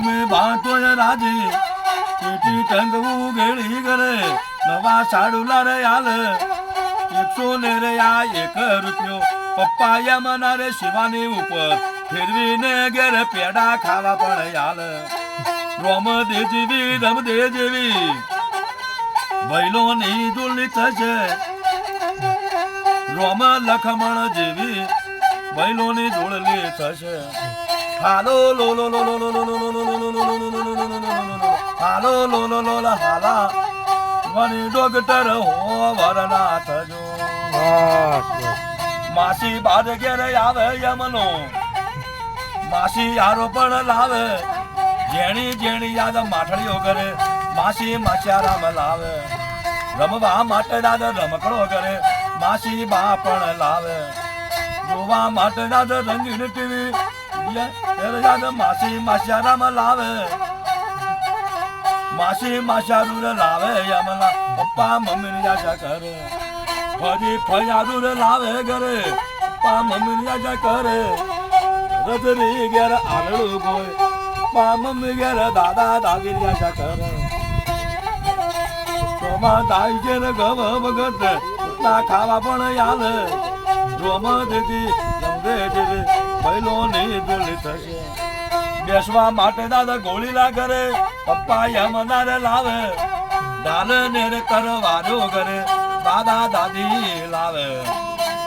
અમે બાળકોએ રાજી. શિવાની ઉપર. ફેરવીને ઘેર પેડા ખાવા પડે હાલ રોમ દેજીવી, રમ દેજીવી. બૈલો ની દુલી થશે. રોમ લખમણ જેવી બૈલો ની ધૂળલી થશે હાલો લો લો લો લો લો લો લો હાલો લો લો લો લો હાલા વની ડોગટર હો વરના થજો માસી બાદ ઘેર આવે યમનો માસી આરો પણ લાવે જેણી જેણી યાદ માઠળીઓ કરે માસી માછારામ લાવે રમવા માટે દાદ રમકડો કરે માસી બા પણ લાવે જોવા માટે દાદ રંગીન ટીવી યાદ માસી માછારામ લાવે માસી માછારું લાવે યમલા. પપ્પા મમ્મી યાજા કરે. ફરી ફયારું લાવે ઘરે. પપ્પા મમ્મી યાજા કરે. રજની ઘેર આલડું ગોય. પપ્પા મમ્મી ઘેર દાદા દાદી યાજા કરે. સોમાં દાઈ ઘેર ગવ વગત ના ખાવા પણ યાલ રોમ દીદી રમદે દીદી પહેલો નહીં દુલી થશે બેસવા માટે દાદા ગોળીલા કરે પપ્પા યમના રે લાવે. ડાલ નેર રે કરવારો કરે દાદા દાદી લાવે.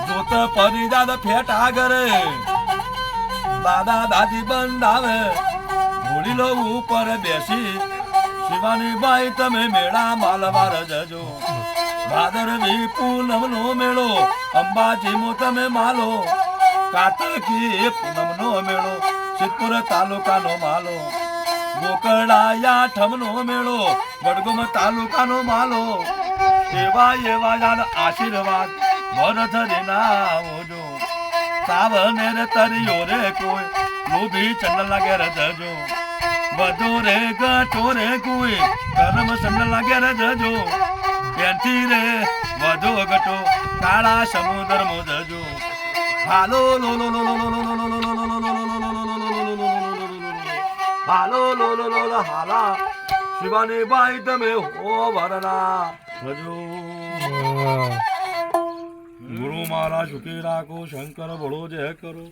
જોત પરી દાદા ફેટા કરે દાદા દાદી બંધાવે. ઘોડીલો ઉપર બેસી, શિવાની બાઈ તમે મેળા માલવાર જજો. ભાદરવી પૂનમ નો મેળો, અંબાજીમાં તમે માલો. કાતકી પૂનમ નો મેળો. સિદ્ધપુર તાલુકાનો માલો ગોકળાયા ઠમનો મેળો વડગુમ તાલુકાનો માલો એવા એવા યાદ આશીર્વાદ વરથ દેનાવજો સાવને રે તરિયો રે કોઈ લોભી ચંદન લાગે રજજો વધુ રે ગટો રે કોઈ કરમ ચંદન લાગે રજજો જજો પેન્થી રે વધુ ગટો કાળા સમુદ્ર મોજજો હાલો લો લો લો લો લો લો લો લો હાલો, લો લો લો લો, હાલા. શિવાની ભાઈ તમે હો વરના રજો ગુરુ મહારાજ ઉકી રાખો શંકર ભળો જય કરો.